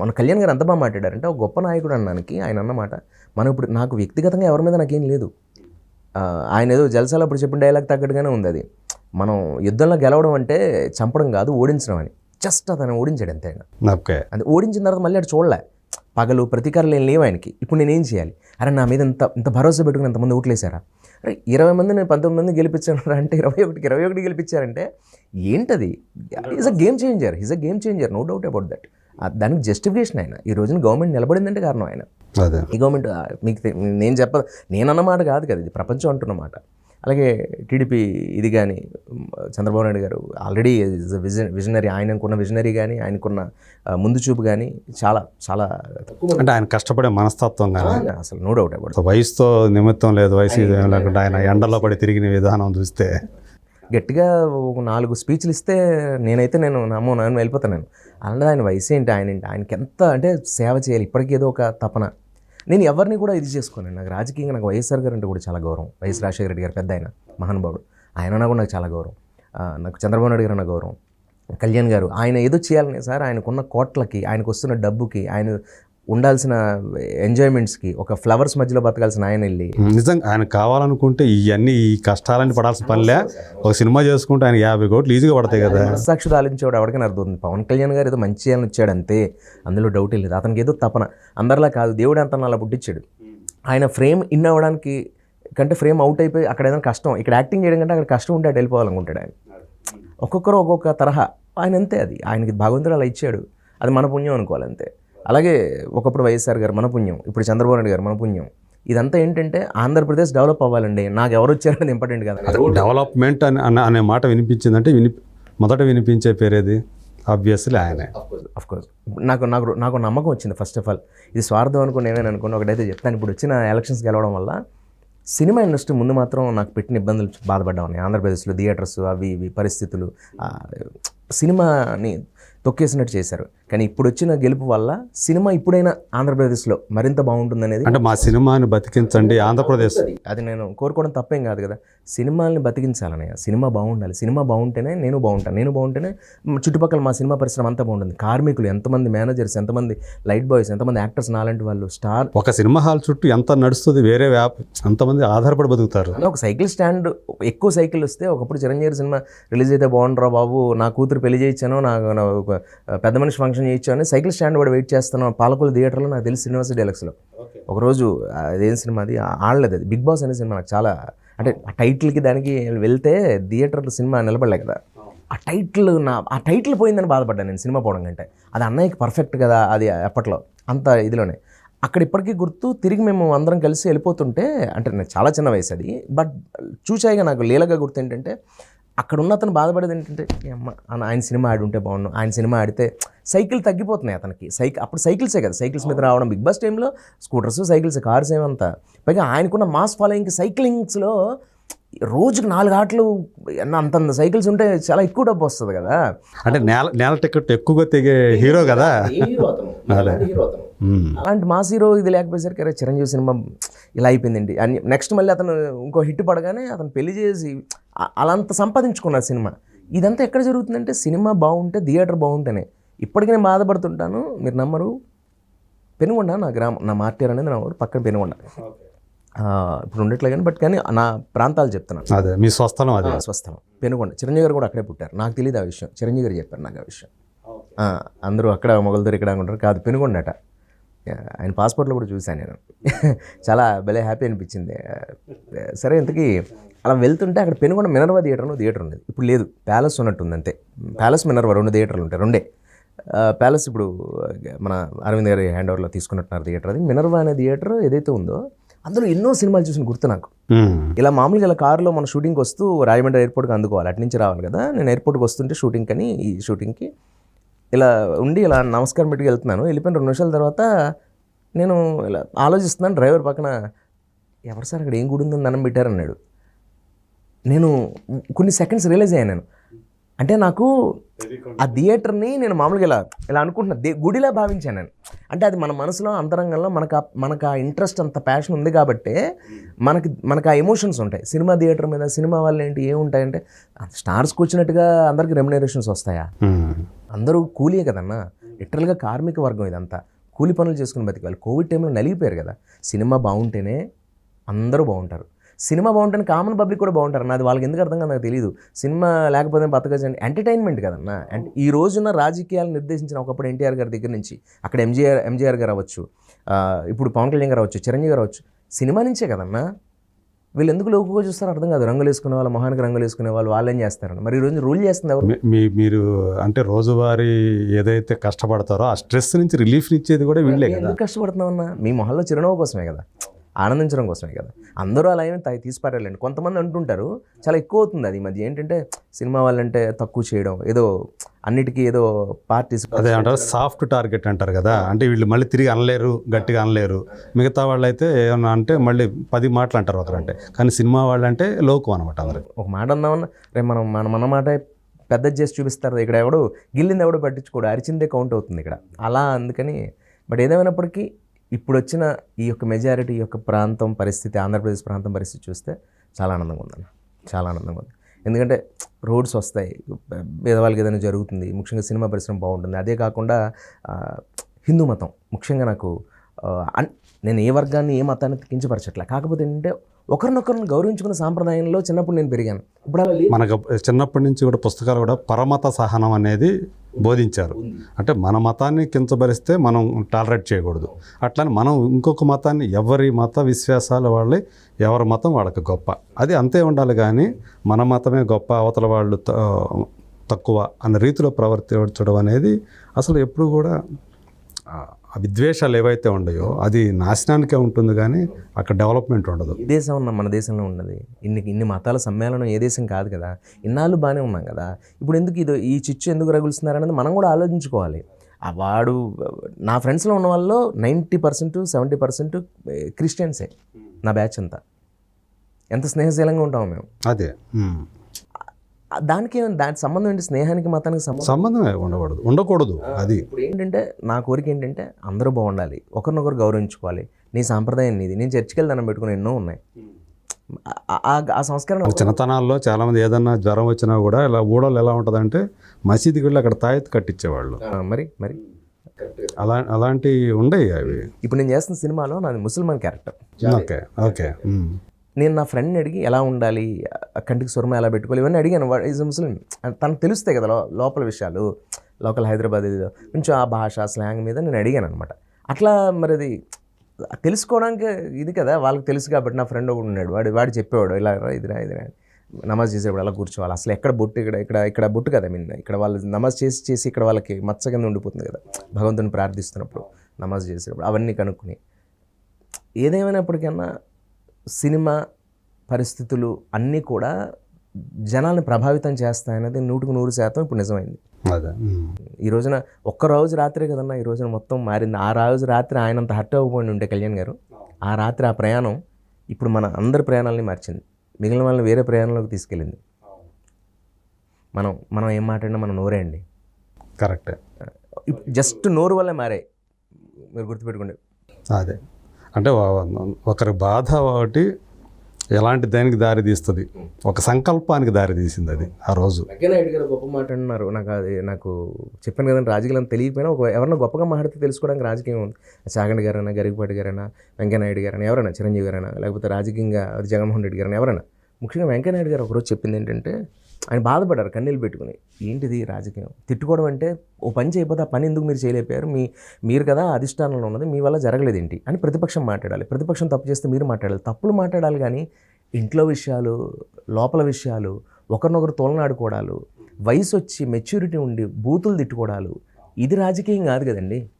మన కళ్యాణ్ గారు ఎంత బాగా మాట్లాడారంటే ఒక గొప్ప నాయకుడు అన్నానికి ఆయన అన్నమాట మనం ఇప్పుడు నాకు వ్యక్తిగతంగా ఎవరి మీద నాకేం లేదు. ఆయన ఏదో జలసాలు అప్పుడు చెప్పిన డైలాగ్ తగ్గట్టుగానే ఉంది అది. మనం యుద్ధంలో గెలవడం అంటే చంపడం కాదు ఓడించడం అని. జస్ట్ అతను ఓడించాడు అంతే ఓకే. అది ఓడించిన తర్వాత మళ్ళీ అటు చూడలే. పగలు ప్రతీకారాలు ఏం లేవు ఆయనకి. ఇప్పుడు నేనేం చేయాలి? అరే నా మీద ఇంత ఇంత భరోసా పెట్టుకుని ఎంతమంది ఓట్లేశారా? అరే ఇరవై మంది నేను పంతొమ్మిది మంది గెలిపించాను అంటే ఇరవై ఒకటికి ఇరవై ఒకటి గెలిపించారంటే ఏంటది? Is a game changer is a game changer no doubt about that దానికి జస్టిఫికేషన్ ఆయన. ఈ రోజున గవర్నమెంట్ నిలబడిందంటే కారణం ఆయన. ఈ గవర్నమెంట్ మీకు నేను చెప్ప నేను అన్నమాట కాదు కదా ఇది ప్రపంచం అంటున్నమాట. అలాగే టీడీపీ ఇది కానీ చంద్రబాబు నాయుడు గారు ఆల్రెడీ విజన్ విజనరీ ఆయనకున్న విజనరీ కానీ ఆయనకున్న ముందు చూపు కానీ చాలా చాలా అంటే ఆయన కష్టపడే మనస్తత్వం కానీ అసలు నో డౌట్ అబౌట్ వయసుతో నిమిత్తం లేదు వయసు లేకుండా ఆయన ఎండలో పడి తిరిగిన విధానం చూస్తే. గట్టిగా ఒక నాలుగు స్పీచ్లు ఇస్తే నేనైతే నేను నమ్మో నాన్న వెళ్ళిపోతాను నేను. అలాంటి ఆయన వయసు ఏంటి? ఆయన ఏంటి? ఆయనకి ఎంత అంటే సేవ చేయాలి. ఇప్పటికీ ఏదో ఒక తపన. నేను ఎవరిని కూడా ఇది చేసుకోను నాకు రాజకీయంగా నాకు వైఎస్ఆర్ గారు అంటే కూడా చాలా గౌరవం. వైఎస్ రాజశేఖర రెడ్డి గారు పెద్ద ఆయన మహానుభావుడు. ఆయన కూడా నాకు చాలా గౌరవం. నాకు చంద్రబాబు నాయుడు గారు అన్న గౌరవం. కళ్యాణ్ గారు ఆయన ఏదో చేయాలని సార్. ఆయనకున్న కోట్లకి ఆయనకు వస్తున్న డబ్బుకి ఆయన ఉండాల్సిన ఎంజాయ్మెంట్స్కి ఒక ఫ్లవర్స్ మధ్యలో బతకాల్సిన ఆయన వెళ్ళి. నిజంగా ఆయన కావాలనుకుంటే ఇవన్నీ ఈ కష్టాలని పడాల్సిన పనిలే. ఒక సినిమా చేసుకుంటే ఆయన యాభై కోట్లు ఈజీగా పడతాయి కదా. సాక్షులు ఆలోచించేవాడు ఎవరికైనా అర్థం పవన్ కళ్యాణ్ గారు ఏదో మంచి అని వచ్చాడు అంతే. అందులో డౌట్ లేదు. అతనికి ఏదో తపన. అందరిలా కాదు. దేవుడు అంత అలా పుట్టించాడు. ఆయన ఫ్రేమ్ ఇన్ అవ్వడానికి కంటే ఫ్రేమ్ అవుట్ అయిపోయి అక్కడ ఏదైనా కష్టం ఇక్కడ యాక్టింగ్ చేయడం కంటే అక్కడ కష్టం ఉంటే అటు వెళ్ళిపోవాలనుకుంటాడు ఆయన. ఒక్కొక్కరు ఒక్కొక్క తరహా. ఆయన అంతే అది. ఆయనకి భగవంతుడు అలా ఇచ్చాడు. అది మన పుణ్యం అనుకోవాలి అంతే అలాగే ఒకప్పుడు వైఎస్ఆర్ గారు మన పుణ్యం ఇప్పుడు చంద్రబాబు నాయుడు గారు మన పుణ్యం ఇదంతా ఏంటంటే ఆంధ్రప్రదేశ్ డెవలప్ అవ్వాలండి. నాకు ఎవరు వచ్చారనేది ఇంపార్టెంట్ కదా. డెవలప్మెంట్ అని అనే- మాట వినిపించిందంటే విని మొదట వినిపించే పేరేది? ఆబ్వియస్లీ ఆయనే. అఫ్ కోర్స్ నాకు నాకు నాకు నమ్మకం వచ్చింది ఫస్ట్ ఆఫ్ ఆల్ ఇది స్వార్థం అనుకుని నేనే అనుకుని ఒకటైతే చెప్తాను. ఇప్పుడు వచ్చిన ఎలక్షన్స్ గెలవడం వల్ల సినిమా ఇండస్ట్రీ ముందు మాత్రం నాకు పెట్టిన ఇబ్బందులు బాధపడ్డామని ఆంధ్రప్రదేశ్లో థియేటర్స్ అవి ఇవి పరిస్థితులు సినిమాని తొక్కేసినట్టు చేశారు. కానీ ఇప్పుడు వచ్చిన గెలుపు వల్ల సినిమా ఇప్పుడైనా ఆంధ్రప్రదేశ్లో మరింత బాగుంటుందనేది అంటే మా సినిమాని బతికించండి ఆంధ్రప్రదేశ్. అది నేను కోరుకోవడం తప్పేం కాదు కదా. సినిమాల్ని బతికించాలన్నయ్య సినిమా బాగుండాలి సినిమా బాగుంటేనే నేను బాగుంటాను నేను బాగుంటేనే చుట్టుపక్కల మా సినిమా పరిశ్రమ అంతా బాగుంటుంది. కార్మికులు ఎంతమంది మేనేజర్స్ ఎంతమంది లైట్ బాయ్స్ ఎంతమంది యాక్టర్స్ నాలాంటి వాళ్ళు స్టార్ ఒక సినిమా హాల్ చుట్టూ ఎంత నడుస్తుంది వేరే వ్యాప్ ఎంతమంది ఆధారపడి బతుకుతారు. ఒక సైకిల్ స్టాండ్ ఎక్కువ సైకిల్ వస్తే ఒకప్పుడు చిరంజీవి సినిమా రిలీజ్ అయితే బాగుండరా బాబు నా కూతురు పెళ్ళి చేయించాను నాకు నా పెద్ద మనిషి ఫంక్షన్ చేయించాను సైకిల్ స్టాండ్ కూడా వెయిట్ చేస్తాను పాలకొల్లు థియేటర్లో నాకు తెలిసి శ్రీనివాస డైలాగ్స్లో. ఒకరోజు అదేం సినిమా అది? ఆడలేదు అది. బిగ్ బాస్ అనే సినిమా నాకు చాలా అంటే ఆ టైటిల్కి దానికి వెళ్తే థియేటర్లో సినిమా నిలబడలే కదా. ఆ టైటిల్ నా ఆ టైటిల్ పోయిందని బాధపడ్డాను నేను సినిమా పోవడం కంటే. అది అన్నయ్యకి పర్ఫెక్ట్ కదా అది అప్పట్లో అంత ఇదిలోనే. అక్కడ ఇప్పటికీ గుర్తు తిరిగి మేము అందరం కలిసి వెళ్ళిపోతుంటే అంటే నాకు చాలా చిన్న వయసు అది బట్ చూసాయిగా నాకు లీలగా గుర్తు ఏంటంటే అక్కడ ఉన్న అతను బాధపడేది ఏంటంటే అమ్మ ఆయన సినిమా ఆడి ఉంటే బాగున్నాను ఆయన సినిమా ఆడితే సైకిల్ తగ్గిపోతున్నాయి అతనికి. సైకిల్ అప్పుడు సైకిల్సే కదా. సైకిల్స్ మీద రావడం బిగ్ బాస్ టైంలో స్కూటర్స్ సైకిల్స్ కార్స్ ఏమంతా పైగా ఆయనకున్న మాస్ ఫాలోయింగ్ సైక్లింగ్స్లో రోజుకు నాలుగు ఆటలు అంతంత సైకిల్స్ ఉంటే చాలా ఎక్కువ డబ్బు వస్తుంది కదా. అంటే నేల నేల టికెట్ ఎక్కువగా తెగే హీరో కదా. అలాంటి మాస్ హీరో ఇది లేకపోయేసరికి అరే చిరంజీవి సినిమా ఇలా అయిపోయిందండి. అని నెక్స్ట్ మళ్ళీ అతను ఇంకో హిట్ పడగానే అతను పెళ్ళి చేసి అ- అలా అంత సంపాదించుకున్నారు సినిమా. ఇదంతా ఎక్కడ జరుగుతుందంటే సినిమా బాగుంటే థియేటర్ బాగుంటేనే. ఇప్పటికీ నేను బాధపడుతుంటాను మీరు నమ్మరు. పెనుగొండ నా గ్రామం నా మార్టీర్ అనేది నా ఊరు పక్కన పెనుగొండ. ఇప్పుడు ఉండట్లే కానీ బట్ కానీ నా ప్రాంతాలు చెప్తున్నాను. అదే మీ స్వస్థలం అది. స్వస్థలం. పెనుగొండ. చిరంజీవి గారు కూడా అక్కడే పుట్టారు. నాకు తెలియదు ఆ విషయం. చిరంజీవి గారు చెప్పారు నాకు ఆ విషయం. అందరూ అక్కడ మొగలదూరు ఇక్కడ అనుకుంటారు కాదు పెనుగొండట. ఆ, ఆయన పాస్పోర్ట్లో కూడా చూశాను నేను. చాలా భలే హ్యాపీ అనిపించింది. సరే ఇంతకీ అలా వెళ్తుంటే అక్కడ పెనుగొండ మినర్వా థియేటర్ థియేటర్ ఉండేది ఇప్పుడు లేదు ప్యాలెస్ ఉన్నట్టుంది అంతే. ప్యాలెస్ మినర్వా రెండు థియేటర్లు ఉంటాయి రెండే. ప్యాలెస్ ఇప్పుడు మన అరవింద్ గారి హ్యాండ్ ఓవర్లో తీసుకున్నట్టున్నారు థియేటర్ అది. మినర్వా అనే థియేటర్ ఏదైతే ఉందో అందులో ఎన్నో సినిమాలు చూసిన గుర్తు నాకు. ఇలా మామూలుగా ఇలా కారులో మన షూటింగ్కి వస్తూ రాజమండ్రి ఎయిర్పోర్ట్కి అందుకోవాలి. అటు నుంచి రావాలి కదా. నేను ఎయిర్పోర్ట్కి వస్తుంటే షూటింగ్ అని ఈ షూటింగ్కి ఇలా ఉండి ఇలా నమస్కారం పెట్టుకు వెళ్తున్నాను. వెళ్ళిపోయిన రెండు నిమిషాల తర్వాత నేను ఇలా ఆలోచిస్తున్నాను డ్రైవర్ పక్కన ఎవరు సార్ అక్కడ ఏం గుడి ఉందని దండం పెట్టారన్నాడు. నేను కొన్ని సెకండ్స్ రియలైజ్ అయ్యాను నేను. అంటే నాకు ఆ థియేటర్ని నేను మామూలుగా ఇలా ఇలా అనుకుంటున్నా. దే గుడిలా భావించాను నేను. అంటే అది మన మనసులో అంతరంగంలో మనకు ఆ- మనకు ఆ ఇంట్రెస్ట్ అంత ప్యాషన్ ఉంది కాబట్టి మనకి మనకు ఆ ఎమోషన్స్ ఉంటాయి. సినిమా థియేటర్ మీద సినిమా వల్ల ఏంటి ఏముంటాయంటే స్టార్స్కి వచ్చినట్టుగా అందరికి రెమ్యునరేషన్స్ వస్తాయా? ఉమ్. అందరూ కూలీయే కదన్నా. లిటరల్గా కార్మిక వర్గం ఇదంతా. కూలి పనులు చేసుకుని బతికాలి కోవిడ్ టైంలో నలిగిపోయారు కదా. సినిమా బాగుంటేనే అందరూ బాగుంటారు. సినిమా బాగుంటేనే కామన్ పబ్లిక్ కూడా బాగుంటారు నాది వాళ్ళకి ఎందుకు అర్థం కాదు నాకు తెలియదు సినిమా లేకపోతే బతకచ్చండి ఎంటర్టైన్మెంట్ కదన్నా. అండ్ ఈ రోజున రాజకీయాలు నిర్దేశించిన ఒకప్పుడు ఎన్టీఆర్ గారి దగ్గర నుంచి అక్కడ ఎంజీఆర్ ఎంజీఆర్ గారు అవ్వచ్చు ఇప్పుడు పవన్ కళ్యాణ్ గారు అవ్వచ్చు చిరంజీవి గారు అవ్వచ్చు సినిమా నుంచే కదన్నా. వీళ్ళు ఎందుకు లోకుగా చూస్తారో అర్థం కాదు. రంగులు వేసుకునే వాళ్ళు మొహానికి రంగులు వేసుకునే వాళ్ళు వాళ్ళు ఏం చేస్తారని మరి ఈ రోజు రూల్ చేస్తుంది ఎవరు? మీ- మీరు అంటే రోజువారీ ఏదైతే కష్టపడతారో ఆ స్ట్రెస్ నుంచి రిలీఫ్ ఇచ్చేది కూడా వీళ్ళే కదా. ఎందుకు కష్టపడుతున్నామన్నా మీ మొహంలో చిరునవ్వు కోసమే కదా. ఆనందించడం కోసమే కదా. అందరూ అలా ఏమి తా- తీసి పారేయాలండి కొంతమంది అంటుంటారు చాలా ఎక్కువ అవుతుంది అది. మధ్య ఏంటంటే సినిమా వాళ్ళంటే తక్కువ చేయడం ఏదో అన్నిటికీ ఏదో పార్టీస్ అదే అంటారు సాఫ్ట్ టార్గెట్ అంటారు కదా. అంటే వీళ్ళు మళ్ళీ తిరిగి అనలేరు గట్టిగా అనలేరు. మిగతా వాళ్ళు అయితే ఏమన్నా అంటే మళ్ళీ పది మాటలు అంటారు ఒకరంటే. కానీ సినిమా వాళ్ళు అంటే లోకం అనమాట అందరికి. ఒక మాట అందామన్నా రేపు మనం మన మన మాట పెద్ద చేసి చూపిస్తారు. ఇక్కడ ఎవడు గిల్లింది ఎవడు పట్టించుకోడు. అరిచిందే కౌంట్ అవుతుంది ఇక్కడ. అలా అందుకని బట్ ఏదేమైనప్పటికీ ఇప్పుడు వచ్చిన ఈ యొక్క మెజారిటీ ఈ యొక్క ప్రాంతం పరిస్థితి ఆంధ్రప్రదేశ్ ప్రాంతం పరిస్థితి చూస్తే చాలా ఆనందంగా ఉందన్న. చాలా ఆనందంగా ఉంది. ఎందుకంటే రోడ్స్ వస్తాయి. పేదవాళ్ళకి ఏదైనా జరుగుతుంది. ముఖ్యంగా సినిమా పరిశ్రమ బాగుంటుంది. అదే కాకుండా హిందూ మతం ముఖ్యంగా నాకు అన్- నేను ఏ వర్గాన్ని ఏ మతాన్ని కించపరచట్లే. కాకపోతే ఏంటంటే ఒకరినొకరిని గౌరవించుకున్న సాంప్రదాయంలో చిన్నప్పుడు నేను పెరిగాను. ఇప్పుడు మనకు చిన్నప్పటి నుంచి కూడా పుస్తకాలు కూడా పరమత సహనం అనేది బోధించారు. అంటే మన మతాన్ని కించబరిస్తే మనం టాలరేట్ చేయకూడదు. అట్లానే మనం ఇంకొక మతాన్ని ఎవరి మత విశ్వాసాల వాళ్ళే ఎవరి మతం వాళ్ళకి గొప్ప. అది అంతే ఉండాలి కానీ మన మతమే గొప్ప అవతల వాళ్ళు త- తక్కువ అన్న రీతిలో ప్రవర్తించడం అనేది అసలు ఎప్పుడు కూడా విద్వేషాలు ఏవైతే ఉన్నాయో అది నాశనానికే ఉంటుంది కానీ అక్కడ డెవలప్మెంట్ ఉండదు. ఈ దేశం ఉన్న మన దేశంలో ఉన్నది. ఇన్ని ఇన్ని మతాల సమ్మేళనం ఏ దేశం కాదు కదా. ఇన్నాళ్ళు బాగానే ఉన్నాం కదా. ఇప్పుడు ఎందుకు ఇది ఈ చిచ్చు ఎందుకు రగులుస్తున్నారనేది మనం కూడా ఆలోచించుకోవాలి. ఆ వాడు నా ఫ్రెండ్స్లో ఉన్న వాళ్ళు నైంటీ పర్సెంట్ సెవెంటీ పర్సెంట్ క్రిస్టియన్సే నా బ్యాచ్ అంతా. ఎంత స్నేహశీలంగా ఉంటాము మేము. అదే. దానికి దానికి సంబంధం ఏంటి? స్నేహానికి మతానికి సంబంధం? సంబంధమే ఉండకూడదు. ఉండకూడదు. అది. ఇప్పుడు ఏంటంటే నా కోరిక ఏంటంటే అందరూ బాగుండాలి. ఒకరినొకరు గౌరవించుకోవాలి. నీ సాంప్రదాయం నీది. నేను చర్చికి వెళ్దాను పెట్టుకుని ఎన్నో ఉన్నాయి. ఆ- సంస్కరణ చిన్నతనాల్లో చాలామంది ఏదన్నా జ్వరం వచ్చినా కూడా ఇలా ఊడలు ఎలా ఉంటుందంటే మసీదుకి వెళ్ళి అక్కడ తాయెత్తు కట్టించేవాళ్ళు. మరి మరి. అలా అలాంటివి ఉండేవి అవి. ఇప్పుడు నేను చేస్తున్న సినిమాలో నాది ముసల్మాన్ క్యారెక్టర్. Okay okay. నేను నా ఫ్రెండ్ని అడిగి ఎలా ఉండాలి? కంటికి సురమ ఎలా పెట్టుకోవాలి? ఇవన్నీ అడిగాను. వాడు ఈజ్ ముస్లిం. తనకు తెలుస్తాయి కదా లోపల విషయాలు. లోకల్ హైదరాబాద్ కొంచెం ఆ భాష స్లాంగ్ మీద నేను అడిగాను అనమాట అట్లా మరి అది తెలుసుకోవడానికి ఇది కదా. వాళ్ళకి తెలుసు కాబట్టి నా ఫ్రెండ్ ఒకడు ఉన్నాడు. వాడు వాడు చెప్పేవాడు ఇలా ఇదిరా ఇదిరా అని. నమాజ్ చేసేప్పుడు అలా కూర్చోవాలి. అసలు ఎక్కడ బొట్టు ఇక్కడ ఇక్కడ ఇక్కడ బొట్టు కదా మీన్. ఇక్కడ వాళ్ళు నమాజ్ చేసి చేసి ఇక్కడ వాళ్ళకి మచ్చ కింద ఉండిపోతుంది కదా. భగవంతుని ప్రార్థిస్తున్నప్పుడు నమాజ్ చేసేటప్పుడు అవన్నీ కనుక్కుని. ఏదేమైనప్పటికన్నా సినిమా పరిస్థితులు అన్నీ కూడా జనాల్ని ప్రభావితం చేస్తాయనేది నూటికి నూరు శాతం ఇప్పుడు నిజమైంది. ఈ రోజున ఒక్క రోజు రాత్రే కదన్నా ఈ రోజున మొత్తం మారింది. ఆ రోజు రాత్రి ఆయనంత హర్ట్ అవ్వకపోయి ఉంటే కళ్యాణ్ గారు. ఆ రాత్రి ఆ ప్రయాణం ఇప్పుడు మన అందరి ప్రయాణాలని మార్చింది. మిగిలిన వాళ్ళని వేరే ప్రయాణంలోకి తీసుకెళ్ళింది. మనం మనం ఏం మాట్లాడినా మనం నోరే అండి. కరెక్టే. జస్ట్ నోరు వల్లే మారాయి. మీరు గుర్తుపెట్టుకోండి. అదే. అంటే ఒకరి బాధ ఒకటి ఎలాంటి దానికి దారి తీస్తుంది? ఒక సంకల్పానికి దారి తీసింది అది ఆ రోజు. వెంకయ్యనాయుడు గారు గొప్ప మాట అన్నారు. నాకు అది నాకు చెప్పాను కదండి రాజకీయాలను తెలియకపోయినా ఒక ఎవరైనా గొప్పగా మాట్లాడితే తెలుసుకోవడానికి రాజకీయం ఉంది. చాగండి గారైనా గరికపాటి గారైనా వెంకయ్యనాయుడు గారైనా ఎవరైనా చిరంజీవి గారైనా లేకపోతే రాజకీయంగా జగన్మోహన్ రెడ్డి గారైనా ఎవరైనా. ముఖ్యంగా వెంకయ్యనాయుడు గారు ఒకరోజు చెప్పింది ఏంటంటే ఆయన బాధపడ్డారు కన్నీళ్ళు పెట్టుకుని. ఏంటిది రాజకీయం? తిట్టుకోవడం అంటే ఓ పని చేయకపోతే ఆ పని ఎందుకు మీరు చేయలేకపోయారు? మీ మీరు కదా అధిష్టానంలో ఉన్నది మీ వల్ల జరగలేదు ఏంటి అని ప్రతిపక్షం మాట్లాడాలి. ప్రతిపక్షం తప్పు చేస్తే మీరు మాట్లాడాలి. తప్పులు మాట్లాడాలి కానీ ఇంట్లో విషయాలు లోపల విషయాలు ఒకరినొకరు తోలనాడుకోవడాలు వయసు వచ్చి మెచ్యూరిటీ ఉండి బూతులు తిట్టుకోవడాలు ఇది రాజకీయం కాదు కదండి.